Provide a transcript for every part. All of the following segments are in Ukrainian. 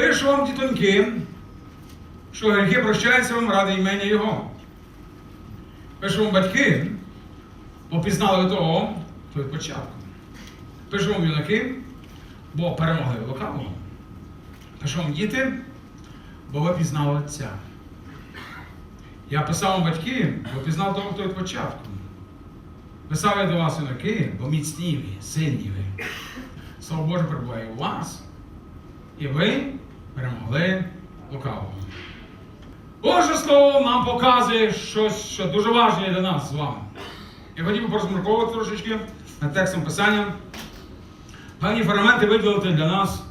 Пишу вам, дітоньки, що гріхи прощаються вам ради імені Його. Пишу вам батьки, бо пізнали ви того, хто від початку. Пишу вам юнаки, бо перемогли лукавого. Пишу вам діти, бо ви пізнали Отця. Я писав вам батьки, бо пізнав того, хто від початку. Писав я до вас юнаки, бо міцні ви, сильні ви. Слово Боже перебуває у вас, і ви перемогли лукавого. Боже Слово нам показує щось, що дуже важливе для нас з вами. Я хотів би порозмірковувати трошечки над текстом Писання. Певні фрагменти виділити для нас,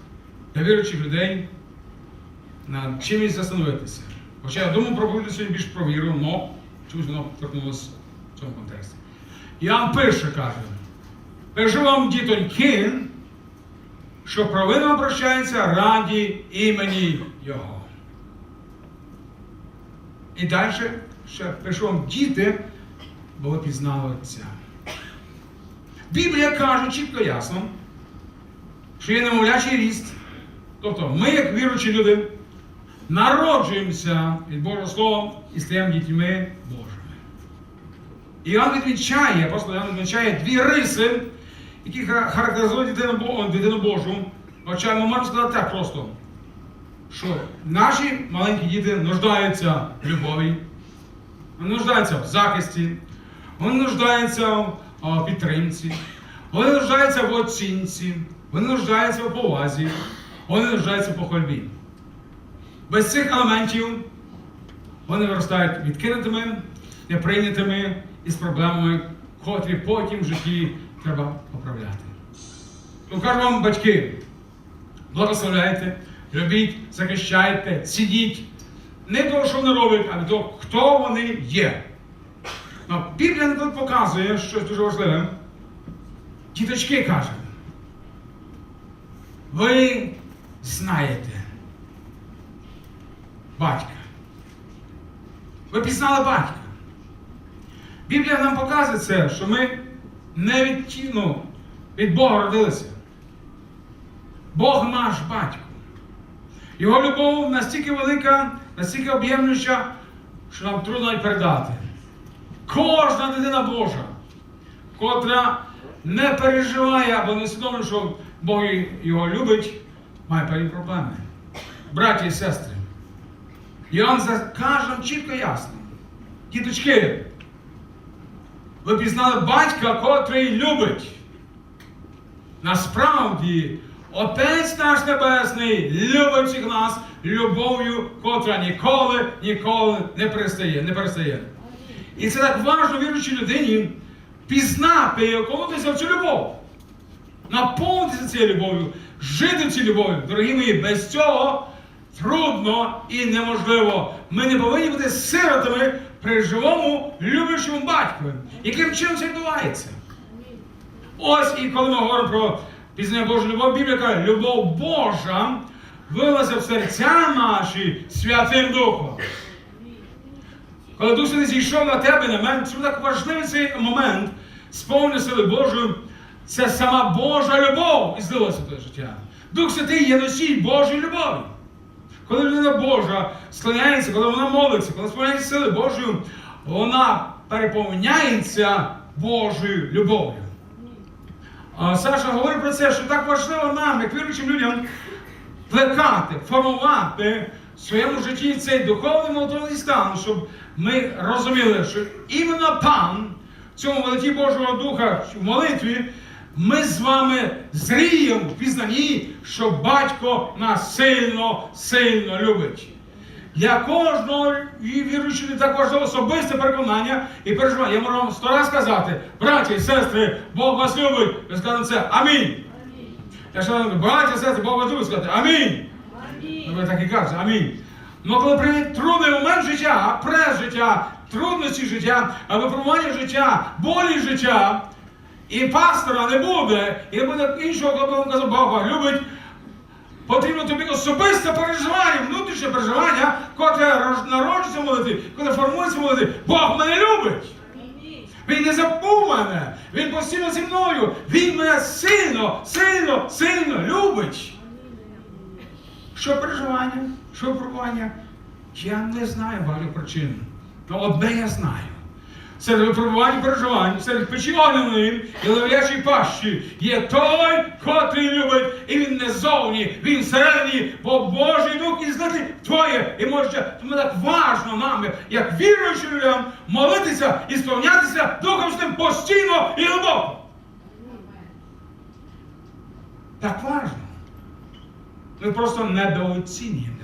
для віруючих людей, над чимось застановитися. Хоча я думав про сьогодні більш про віру, але чомусь воно торкнулося в цьому контексті. Іоанн пише, каже, пишу вам, дітоньки, що провина прощається раді імені Його. І далі ще пишу вам діти, бо пізнали Отця. Біблія каже чітко ясно, що є немовлячий ріст. Тобто ми, як віруючі люди, народжуємося від Божого Слова і стаємо дітьми Божими. Іоанн відмічає, апостол Іоанн відмічає дві риси, які характеризують дитину, Божу. Хоча ми можемо сказати так просто, що наші маленькі діти нуждаються в любові, вони нуждаються в захисті, вони нуждаються в підтримці, вони нуждаються в оцінці, вони нуждаються в повазі, вони нуждаються в похвальбі. Без цих елементів вони виростають відкинутими, неприйнятими і з проблемами, котрі потім в житті треба поправляти. Тому кажу вам, батьки, благословляйте, любіть, захищайте, цініть. Не того, що вони роблять, а від того, хто вони є. Ну, Біблія не тут показує щось дуже важливе. Діточки каже, ви знаєте батька. Ви пізнали батька. Біблія нам показує це, що ми не від, ну, від Бога родилися. Бог наш батько. Його любов настільки велика, настільки об'ємнюща, що нам трудно передати. Кожна дитина Божа, котра не переживає або не свідомо, що Бог його любить, має певні проблеми. Браті і сестри. Іоанн каже чітко ясно. Діточки, ви пізнали батька, котрий любить. Насправді, Отець наш Небесний любить нас любов'ю, котра ніколи, ніколи не перестає. Не перестає. І це так важливо віруючій людині пізнати і околотися в цю любов. Наповнитися цією любов'ю, жити в цій любові. Дорогі мої, без цього трудно і неможливо. Ми не повинні бути сиротами при живому люблячому батькові. Яким чином це відбувається? Ось і коли ми говоримо про пізнання Божої любов, Біблія каже, любов Божа вилася в серця наші Святим Духом. Коли Дух Святий зійшов на тебе, на мене, чому так важливий цей момент сповнення сили Божої, це сама Божа любов і злилася в твоє життя. Дух Святий є носій Божої любові. Коли людина Божа склоняється, коли вона молиться, коли сповняється сили Божою, вона переповняється Божою любов'ю. Саша говорить про це, що так важливо нам, як віруючим людям, плекати, формувати в своєму житті цей духовний молитовний стан, щоб ми розуміли, що іменно там, в цьому великі Божого Духа, в молитві, ми з вами зріємо в пізнанні, що батько нас сильно, сильно любить. Для кожного віруючого так важливо особисте переконання і переживання. Я можу вам сто раз сказати, браті і сестри, Бог вас любить. Ви скажете це Амінь. Я ще браті і сестри, Бог вас любить, сказати Амінь. Ну, Ви так і кажете, амінь. Ну коли прийде трудний момент життя, прес життя, трудності життя, випробування життя, болі життя, і пастора не буде, і не буде іншого, коли вам казав, Бог любить, потрібно тобі особисте переживання, внутрішнє переживання, котре народжується молитві, котре формується молитві. Бог мене любить. Він не забув мене. Він постійно зі мною. Він мене сильно, сильно, сильно любить. Що переживання, що випробування, я не знаю багато причин. Але одне я знаю. Серед випробувань переживань, серед печі огненої і левлячої пащі є той, котрий любить, і він не зовні, він всередині, бо Божий Дух і злити твоє. І може, тому так важно нам, як віруючим людям, молитися і сповнятися Духом Святим постійно і глибоко. Так важно. Ми просто недооцінюємо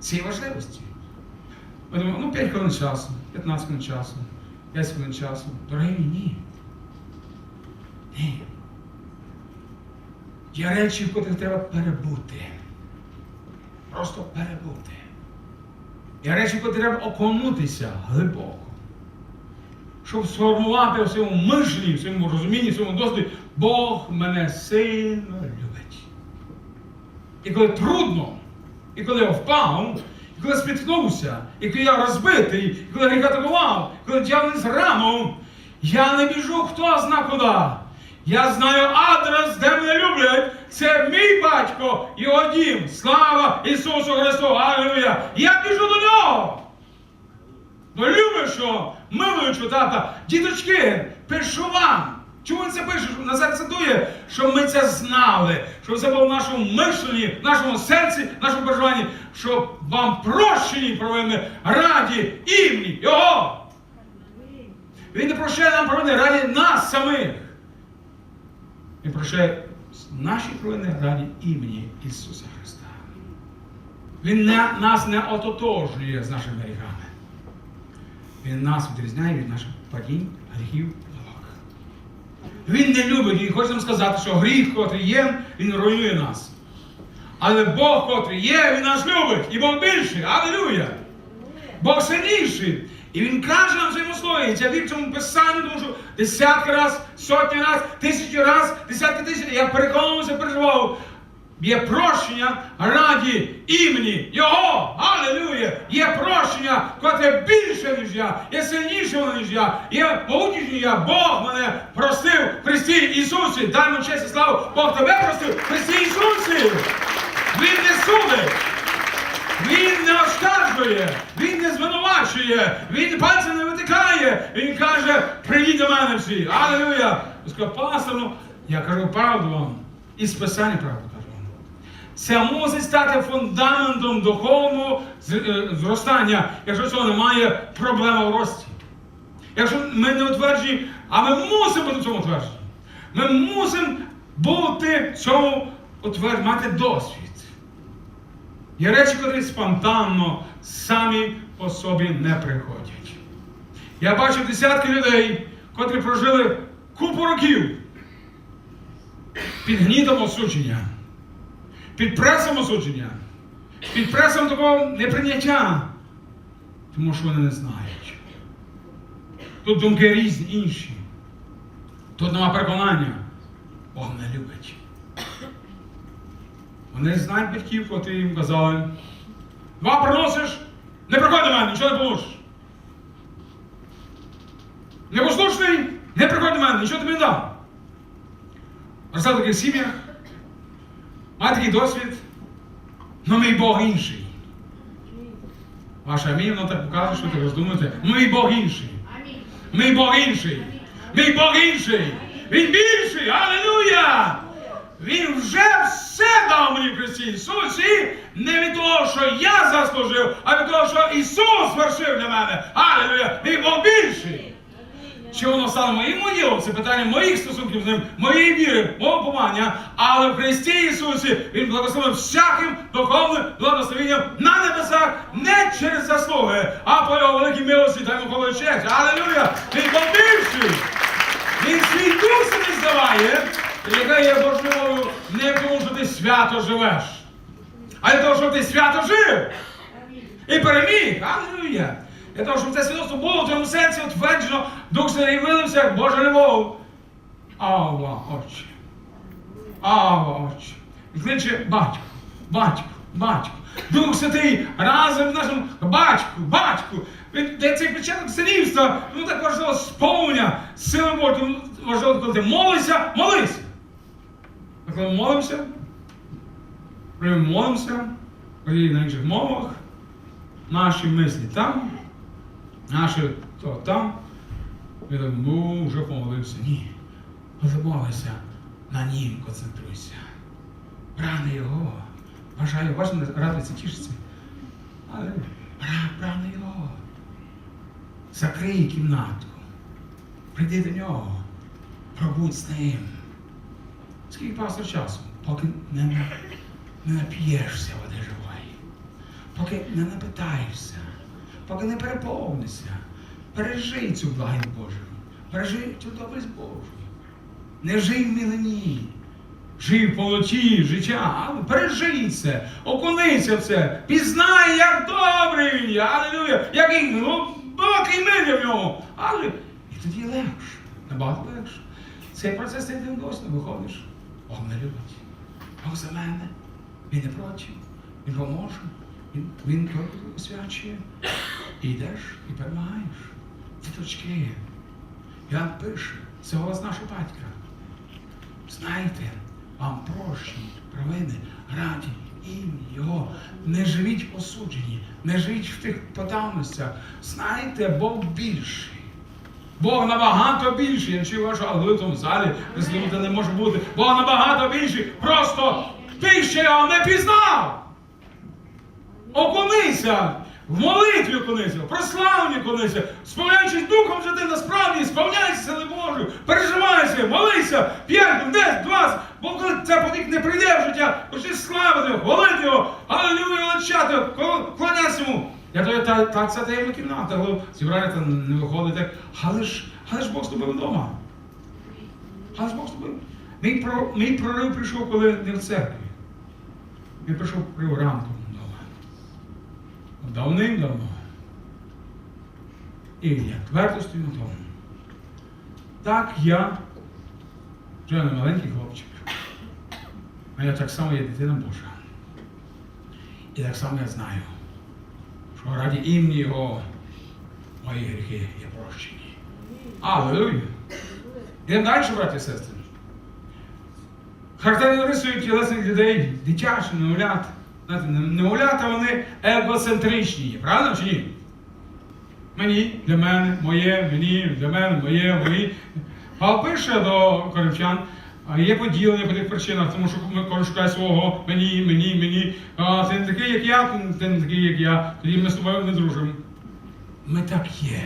цієї важливості. Ми думаємо, ну 5 хвилин часу, 15 хвилин часу, 10 хвилин часу. Дорогі ні. Ні. Є речі, в котрих треба перебути. Просто перебути. Є речі, в треба оконутися глибоко. Щоб сформувати в своєму мислі, в своєму розумінні, в своєму досвіді, Бог мене сильно любить. І коли трудно, і коли я впав, коли спіткнувся, і коли я розбитий, коли гріх атакував, коли дьявол зранув, я не біжу хто зна куди. Я знаю адрес, де мене люблять. Це мій батько, його дім. Слава Ісусу Христу! Аллилуйя! Я біжу до нього! До любящого, милуючого тата, діточки, пишу вам. Чому він це пише? На серце дує, щоб ми це знали, щоб це було в нашому мишленні, в нашому серці, в нашому переживанні, щоб вам прощені провини раді імені Його. Він не прощає нам провини раді нас самих. Він прощає наші провини раді імені Ісуса Христа. Він не, нас не ототожнює з нашими гріхами. Він нас відрізняє від наших падінь, гріхів. Він не любить, він хоче нам сказати, що гріх, котрий є, він руйнує нас. Але Бог, котрий є, він нас любить. І Бог більший. Аллилуйя! Бог сильніший. І він каже нам своєму слові, я вірю цьому писанню, тому що десятки раз, сотні раз, тисячі раз, десятки тисяч, я переконувався, переживав. Є прощення раді імені Його. Аллилуйя! Є прощення, котре більше, ніж я, є сильніше, ніж я, є могутніше, я. Бог мене простив в Христі Ісусі. Дай йому честь і славу. Бог тебе простив в Христі Ісусі. Він не судить. Він не оскаржує, він не звинувачує, він пальцем не витикає. Він каже, прийдіть до мене всі. Аллилуйя! Ну, я кажу правду вам. І з писання правду. Це мусить стати фундаментом духовного е, зростання, якщо цього немає проблема в рості. Якщо ми не утверджені, а ми мусимо бути в цьому утверджені. Ми мусимо бути в цьому утверджені, мати досвід. Є речі, які спонтанно самі по собі не приходять. Я бачив десятки людей, котрі прожили купу років під гнітом осудження, під пресом осудження, під пресом такого неприйняття, тому що вони не знають. Тут думки різні інші. Тут нема переконання. Бог не любить. Вони знають батьків, котрі їм казали, два приносиш, не приходь до мене, нічого не получиш. Непослушний, не приходь до мене, нічого тобі не дам. Росте в таких сім'ях, має такий досвід, але мій Бог інший. Ваша амінь, воно так показує, що ви роздумуєте. Мій Бог інший. Мій Бог інший. Мій Бог інший. Він більший. Аллилуйя! Він вже все дав мені в Христі Ісусі, не від того, що я заслужив, а від того, що Ісус вершив для мене. Аллилуйя! Мій Бог більший. Чи воно стало моїм ділом? Це питання моїх стосунків з ним, моєї віри, мого помання. Але в Христі Ісусі Він благословив всяким духовним благословенням на небесах не через заслуги, а по його великій милості та йому коли честь. Аллилуйя! Він побільший! Він свій дух собі здаває, яка є важливою не тому, що ти свято живеш, а для того, щоб ти свято жив і переміг. Аллилуйя! Для того, щоб це свідоцтво було в твоєму серці утверджено, Дух Святий вилився, як Божа любов. Ава, Отче. Ава, Отче. І кличе батько, батько, батько. Дух Святий разом з нашим батьку, батьку. Де цей початок синівства, ну так важливо сповнення сили Божої. Тому важливо, коли ти молишся, молися. А коли ми молимося, коли ми молимося, коли на інших мовах, наші мислі там, наші то там. Ми думаємо, ну, вже помолився. Ні. Позамовися, на нім концентруйся. Прагни його. Бажаю, бачите, радується, тішиться. Але пра- прагни його. Закрий кімнатку. Прийди до нього. Пробудь з ним. Скільки пастор часу? Поки не, не нап'єшся води живої. Поки не напитаєшся, поки не переповнишся. Пережий цю благодать Божу. Пережий цю добрість Божу. Не жий в мілині. Жий в полоті життя, але пережий це, окунися в це, пізнай, як добрий алілюя, який ну, глибокий мир в ньому. Але і тоді легше, набагато легше. Цей процес ти досі виходиш. Бог мене любить. Бог за мене. Він не проти. Він поможе. Він, він освячує. Йдеш і перемагаєш. Діточки. Ян пише, це голос нашого батька. Знайте, вам прощені провини раді ім'я Його. Не живіть осуджені, не живіть в тих подавностях. Знайте, Бог більший. Бог набагато більший. Я чую вашу, але в тому залі, ви слухайте, не може бути. Бог набагато більший. Просто ти ще його не пізнав. Окунися, в молитві окунися, в прославленні окунися, сповняючись Духом Святим насправді, сповняйся сили Божою, переживайся, молися, п'ять, десять, двадцять, бо коли це потік не прийде в життя, почни славити, хвалити його, алелюя, величати, клонятися йому. Я то та, та це таємна кімната, коли зібраєте, не виходите, але ж, але ж Бог з тобою вдома. Але ж Бог з тобою. Мій, про, мій прорив прийшов, коли не в церкві. Він прийшов ранком вдома. Давним-давно. І я твердо стою на тому. Так я, вже не маленький хлопчик, а я так само є дитина Божа. І так само я знаю, що раді імені Його мої гріхи є прощені. Аллилуйя! Йдемо далі, браті і сестри. Характерно рисують тілесних людей, дитячі, немовлят. Немовлята вони егоцентричні, правда чи ні? Мені, для мене, моє, мені, для мене, моє, мої. Павло пише до коринфян, є поділення по тих причинах, тому що кожен шукає свого мені, мені, мені. А, ти не такий, як я, ти не такий, як я. Тоді ми з тобою не дружимо. Ми так є,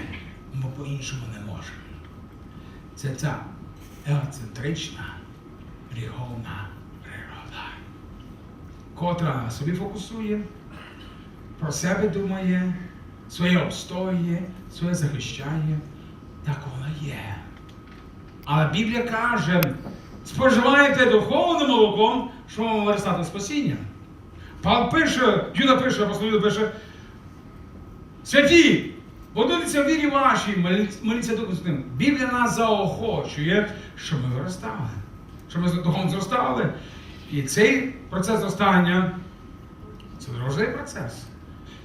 ми по-іншому не можемо. Це ця егоцентрична, гріховна котра собі фокусує, про себе думає, своє обстоює, своє захищає. Так воно є. Але Біблія каже, споживаєте духовним молоком, що вам виростати спасіння. Павло пише, Юда пише, апостол пише, святі, будуться в вірі вашій, моліться- Духом Святим. Біблія нас заохочує, щоб ми виростали, щоб ми духовно зростали. І цей процес зростання це важливий процес.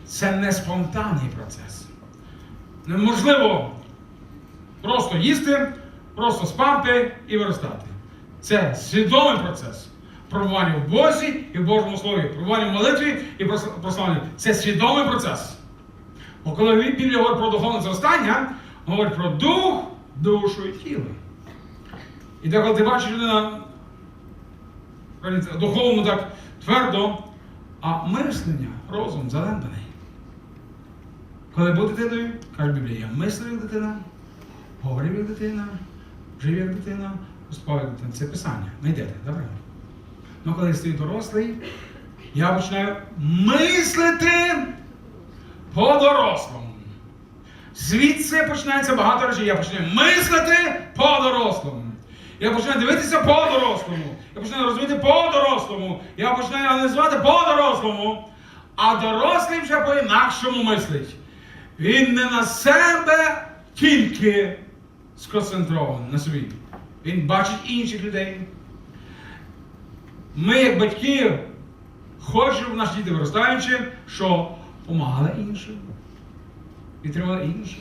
Це не спонтанний процес. Неможливо просто їсти, просто спати і виростати. Це свідомий процес. Пробування в Бозі і в Божому Слові, пробування в молитві і прос- прославлення. Це свідомий процес. Бо коли Біблія говорить про духовне зростання, говорить про дух, душу і тіло. І так, коли ти бачиш людина духовно так твердо, а мислення, розум залембаний. Коли був дитиною, каже Біблія, я мислив як дитина, говорив як дитина, жив як дитина, як дитина. Це писання. Знайдете, добре? Ну коли я стаю дорослий, я починаю мислити по-дорослому. Звідси починається багато речей. Я починаю мислити по-дорослому. Я починаю дивитися по-дорослому. Я починаю розуміти по-дорослому. Я починаю аналізувати по-дорослому. А дорослий вже по-інакшому мислить. Він не на себе тільки сконцентрований на собі. Він бачить інших людей. Ми, як батьки, хочемо в наші діти виростаючи, що помагали іншим, підтримали інших.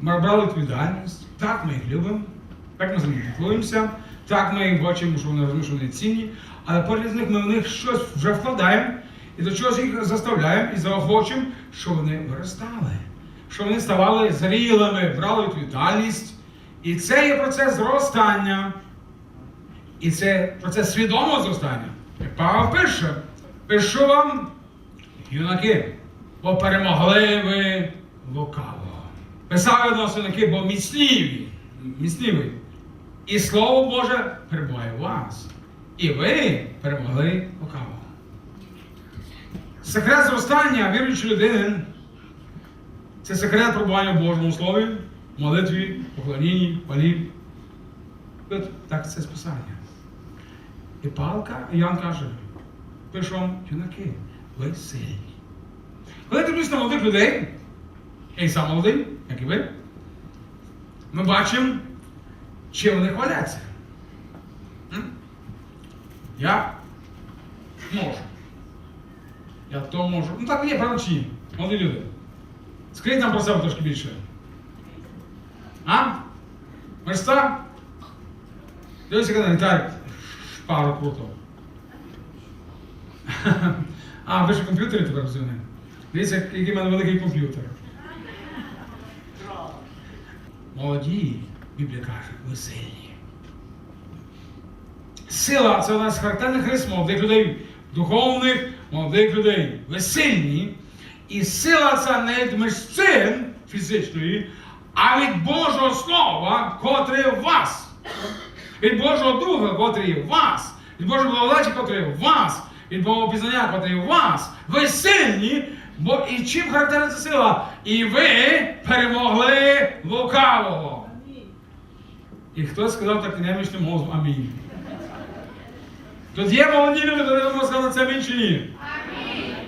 Ми брали відповідальність. Так, ми їх любимо, так ми з ними піклуємося, Так ми бачимо, що вони вони цінні, але поряд з них ми в них щось вже вкладаємо і до чогось їх заставляємо і заохочуємо, що вони виростали, що вони ставали зрілими, брали відповідальність. І це є процес зростання. І це процес свідомого зростання. І Павло пише, пишу вам, юнаки, бо перемогли ви лукаво. Я до юнаки, бо міцніві. І Слово Боже перебуває у вас. І ви перемогли лукаво. Секрет зростання віруючої людини це секрет перебування в Божому Слові, молитві, поклонінні, палі. Так це списання. І палка, Ян каже, пишу вам, юнаки, ви сильні. Коли дивлюсь на молодих людей, я і сам молодий, як і ви, ми бачимо, чи вони хваляться. М? Я можу. Я то можу. Ну так є, правда чи ні? Молоді люди. Скажіть нам про себе трошки більше. А? Верста? Дивіться, коли Віталік шпару круто. А, ви ж в комп'ютері тепер розумієте? Дивіться, який в мене великий комп'ютер. Молоді, Біблія каже, ви. Сила це у нас характерних рис молодих людей, духовних молодих людей. Ви сильні. І сила це не від мишцин фізичної, а від Божого Слова, котре в вас. Від Божого Духа, котрий в вас, від Божого благодаті, котрий в вас, від Божого пізнання, котрий в вас. Ви сильні, бо і чим характерна ця сила? І ви перемогли лукавого. І хтось сказав так немічним голосом Амінь. Тут є молоді люди, які можуть сказати це амінь чи ні?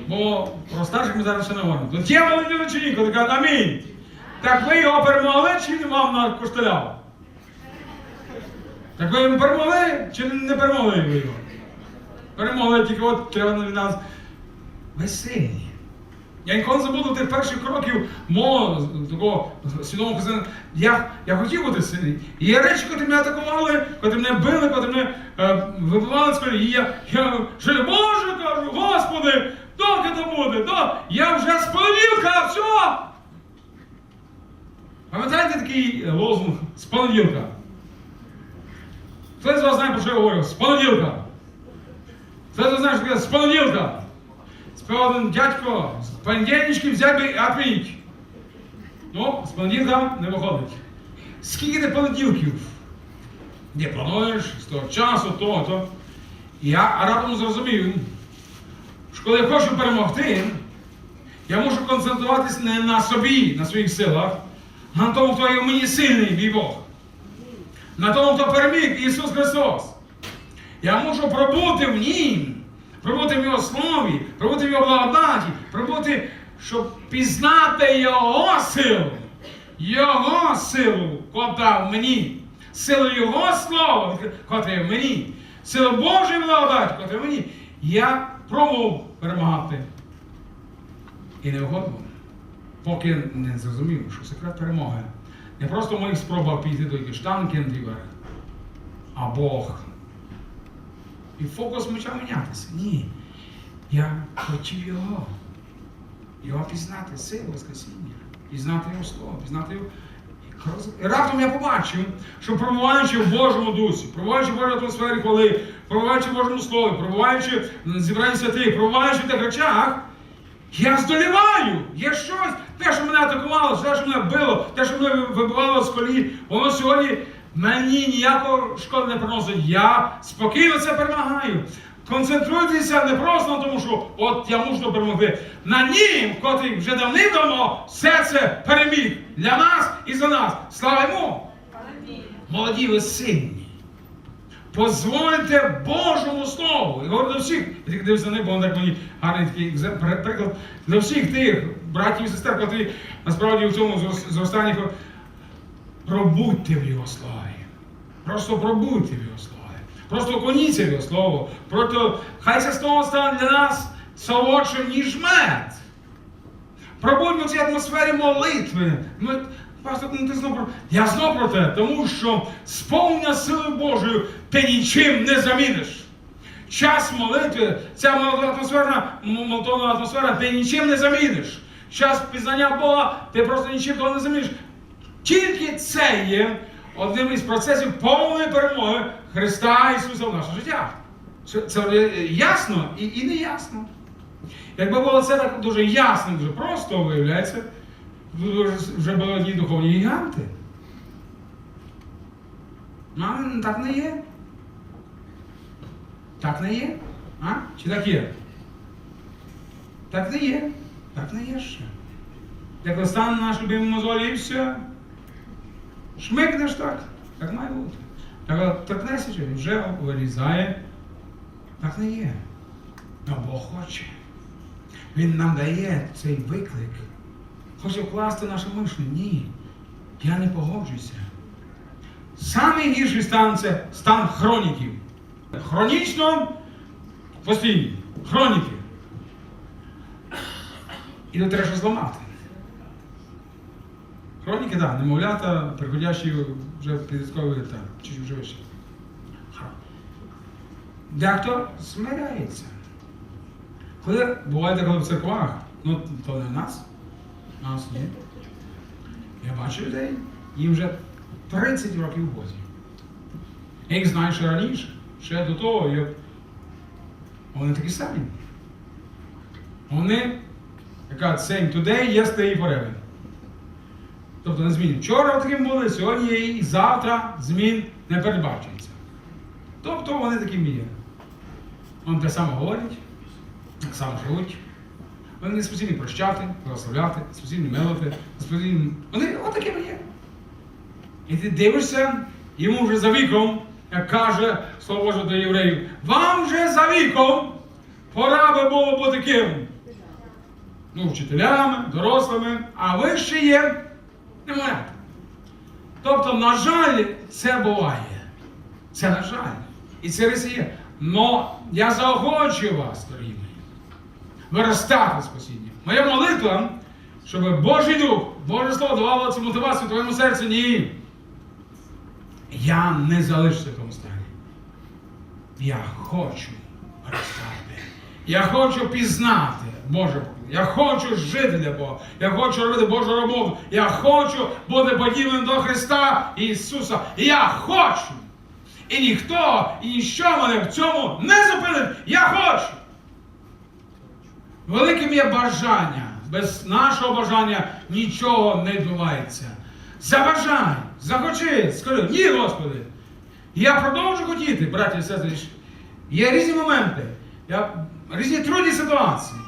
Бо про старших ми зараз ще не говоримо. Тут є молоді люди чи ні, коли кажуть амінь. Так ви його перемогли чи не вам на коштеляв? Так ви йому перемогли чи не перемогли ви його? Перемогли, тільки от треба на нас. Ви сильні. Я ніколи не забуду тих перших кроків мого такого свідомого казання. Я, я хотів бути сильний. І є речі, котрі мене атакували, котрі мене били, котрі мене е, вибивали з колії. І я, я що, Боже, кажу, Господи, доки це буде? До... Я вже з понеділка, все! Пам'ятаєте такий лозунг з понеділка? Хто з вас знає, про що я говорю? З понеділка. Хто з вас знає, що таке з понеділка? Один дядько, з понедільнички взяв би отмініть. Ну, з понеділка не виходить. Скільки ти понеділків? Не плануєш з того часу, то, то. Я раптом зрозумів, що коли я хочу перемогти, я можу концентруватися не на собі, на своїх силах, а на тому, хто є в мені сильний, мій Бог на тому, хто переміг Ісус Христос. Я можу пробути в Нім, пробути в Його слові, пробути в Його благодаті, пробути, щоб пізнати Його силу, Його силу, котра в мені, силу Його слова, котра в мені, силу Божої благодаті, котра в мені. Я пробував перемагати. І не вгодно, поки не зрозумів, що секрет перемоги. Не просто в моїх спробах піти до Гештанкендівер, а Бог. І фокус почав мінятися. Ні. Я хотів його. Його пізнати, силу Воскресіння, пізнати його слово, пізнати його. І раптом я побачив, що пробуваючи в Божому дусі, пробуваючи в Божій атмосфері хвали, пробуваючи в Божому слові, пробуваючи в зібранні святих, пробуваючи в тих речах, я здоліваю! Є щось, те, що мене атакувало, те, що мене било, те, що мене вибивало з колії, воно сьогодні мені ніякого шкоди не приносить. Я спокійно це перемагаю. Концентруйтеся не просто на тому, що от я мушу перемогти. На нім, котрий вже давним-давно все це переміг для нас і за нас. Слава йому! Молоді ви сильні. Позвольте Божому Слову. І говорю до всіх, я тільки дивлюся на них, бо так мені гарний такий приклад. Для всіх тих братів і сестер, котрі насправді в цьому зростанні пробудьте в його слові. Просто пробудьте в його слові. Просто окуніться його слово. Просто хай це слово стане для нас солодшим, ніж мед. Пробудьмо в цій атмосфері молитви. Ми Пастор, ну ти знов про. Я знов про те, тому що сповнення сили Божою ти нічим не заміниш. Час молитви, ця м- молитовна атмосфера, ти нічим не заміниш. Час пізнання Бога, ти просто нічим того не заміниш. Тільки це є одним із процесів повної перемоги Христа Ісуса в наше життя. Це, ясно і, і не ясно. Якби було це так дуже ясно, дуже просто, виявляється, вже були одні духовні гіганти. Ну, так не є. Так не є? А? Чи так є? Так не є. Так не є ще. Як достане наш любимий мозолі і все. Шмикнеш так, так має бути. Так торкнешся, чи вже вирізає. Так не є. Но Бог хоче. Він нам дає цей виклик. Хоче вкласти наше мишлення. Ні. Я не погоджуюся. Самий гірший стан це стан хроніків. Хронічно постійні. Хроніки. І то треба зламати. Хроніки, так, немовлята, приходящі вже в підлітковий етап, чи вже вище. Дехто смиряється. Коли буває таке в церквах, ну то не нас, нас ні. Я бачу людей, їм вже 30 років в Бозі. Я їх знаю ще раніше, ще до того, як вони такі самі. Вони, яка same today, yesterday forever. Тобто не змін. Вчора були, сьогодні є і завтра змін не передбачується. Тобто вони такими є. Вони те саме говорять, так само живуть. Вони не спосібні прощати, благословляти, не спосібні милити, спосібні... Вони отакими є. І ти дивишся, йому вже за віком, як каже Слово Боже до євреїв, вам вже за віком пора би було бути ким? Ну, вчителями, дорослими, а ви ще є немовлята. Тобто, на жаль, це буває. Це на жаль. І це риси є. Но я заохочую вас, дорогі мої, виростати в спасінні. Моя молитва, щоб Божий Дух, Боже Слово давало цю мотивацію твоєму серці. Ні. Я не залишуся в тому стані. Я хочу ростати. Я хочу пізнати Боже. Я хочу жити для Бога. Я хочу робити Божу роботу. Я хочу бути подібним до Христа Ісуса. Я хочу. І ніхто, і ніщо мене в цьому не зупинить. Я хочу. Великим є бажання. Без нашого бажання нічого не відбувається. Забажай, захочи, скажи, ні, Господи. Я продовжу хотіти, браті і сестри. Є різні моменти, я, різні трудні ситуації.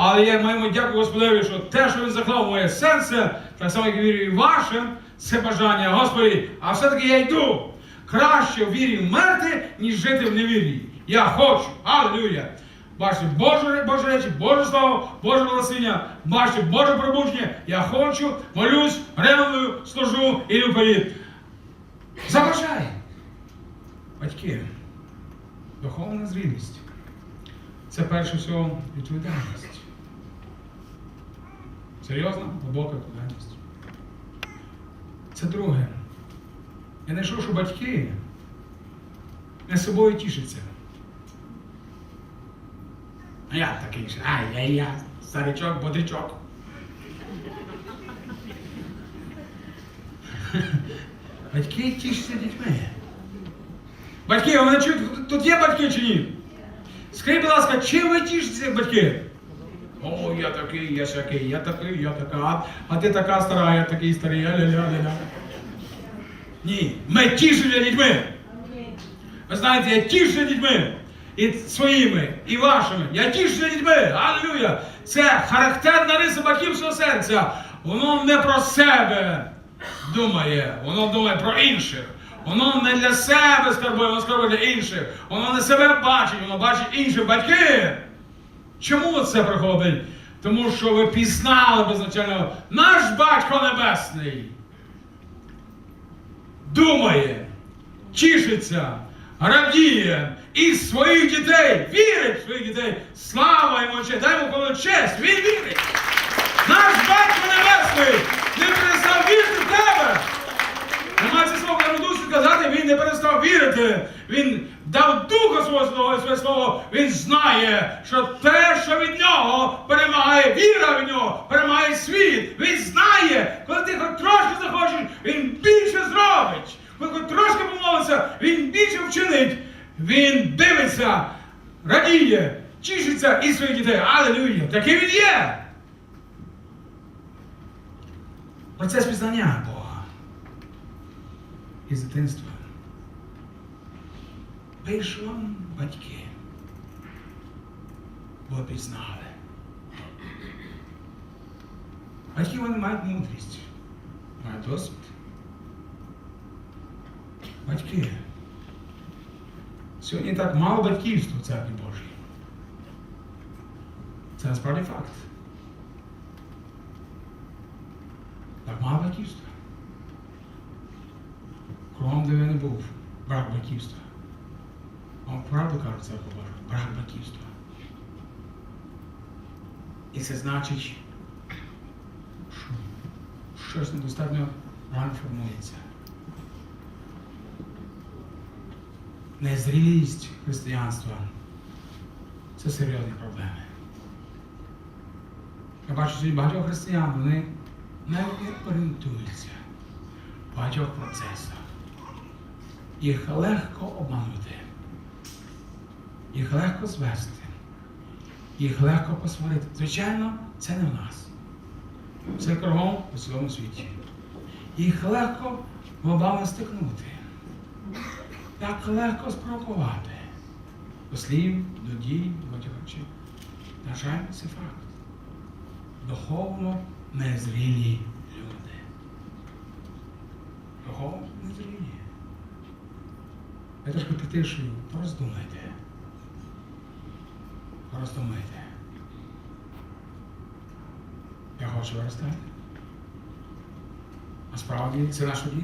Але я маємо дякую Господеві, що те, що він заклав моє серце, так само, як і вірю і ваше, це бажання, Господи, а все-таки я йду. Краще в вірі вмерти, ніж жити в невірі. Я хочу. Аллилуйя. Бачите, Боже, Боже речі, Боже слово, Боже благословення, бачите, Боже пробудження. Я хочу, молюсь, ревную, служу і вперед. Заважай. Батьки, духовна зрілість. Це перше всього відповідальність. Серйозна, глибока відповідальність. Це друге. Я знайшов, що батьки не собою тішаться. А я такий ж, ай, я, я, старичок, бодрячок. Батьки тішаться дітьми. Батьки, мене чують, тут є батьки чи ні? Скажіть, будь ласка, чим ви тішитеся, батьки? О, я такий, я сякий, я такий, я така, а, ти така стара, я такий старий, ля-ля-ля-ля. Ні, ми тішимося дітьми. Ви знаєте, я тішуся дітьми. І своїми, і вашими. Я тішуся дітьми. Аллилуйя! Це характерна риса батьківського серця. Воно не про себе думає, воно думає про інших. Воно не для себе скарбує, воно скарбує для інших. Воно не себе бачить, воно бачить інших. Батьки! Чому це приходить? Тому що ви пізнали безначально наш батько небесний думає, тішиться, радіє і своїх дітей, вірить в своїх дітей. Слава йому дай йому честь, він вірить. Наш батько небесний не перестав вірити не перестав вірити. Він дав духа свого свого і своє слово. Він знає, що те, що від нього перемагає віра в нього, перемагає світ. Він знає, коли ти хоч трошки захочеш, він більше зробить. Коли хоч трошки помолиться, він більше вчинить. Він дивиться, радіє, тішиться і своїх дітей. Алелюя! Такий він є. Процес пізнання Бога із дитинства. Вийшли батьки, бо пізнали. Батьки вони мають мудрість, мають досвід. Батьки. Сьогодні так мало батьківства в церкві Божій. Це насправді факт. Так мало батьківства. Кругом, де я не був, брак батьківства. Вам правду кажуть церква Божа, брак батьківства. І це значить, що щось недостатньо рано формується. Незрілість християнства це серйозні проблеми. Я бачу сьогодні багатьох християн, вони не орієнтуються в багатьох процесах. Їх легко обманути, їх легко звести, їх легко посварити. Звичайно, це не в нас. Це кругом у цілому світі. Їх легко лобами стикнути. Так легко спровокувати. До слів, до дій, до речей. На жаль, це факт. Духовно незрілі люди. Духовно незрілі. Притишую, пороздумайте. Пороздумайте. Я хочу виростати. Насправді це наше діло.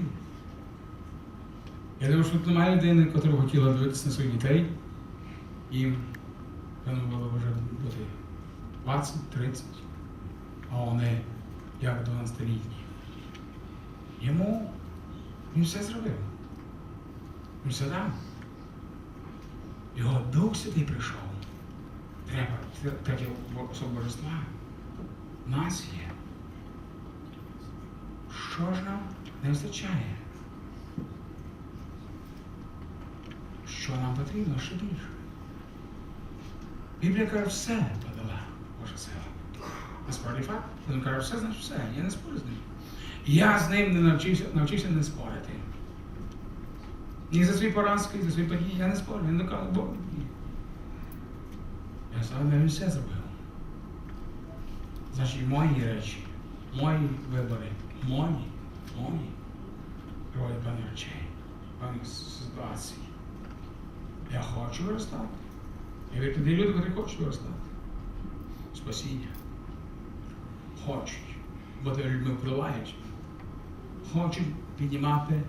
Я думаю, що тут немає людини, яка хотіла дивитися на своїх дітей. Їм певно було вже бути 20-30, а вони як 12-літні. Йому він все зробив. Дав. Його Дух Святий прийшов. Треба таке особа божества. В нас є. Що ж нам не вистачає? Що нам потрібно ще більше? Біблія каже, все подала Божа сила. Насправді факт. Він каже, все значить все. Я не спорю з ним. Я з ним не навчився, навчився не спорити. Ні за свої поразки, ні за свої події я не спорю. Він не Бог. ні. Я сам він все зробив. Значить, мої речі, мої вибори, мої, мої приводять певні речей, певних ситуацій. Я хочу виростати. Я вірю, тоді люди, які хочуть виростати. Спасіння. Хочуть. Бути людьми впливають. Хочуть піднімати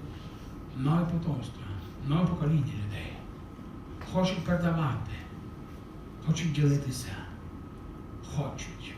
нове потомство, нове покоління людей. Хочуть передавати. Хочуть ділитися. Хочуть.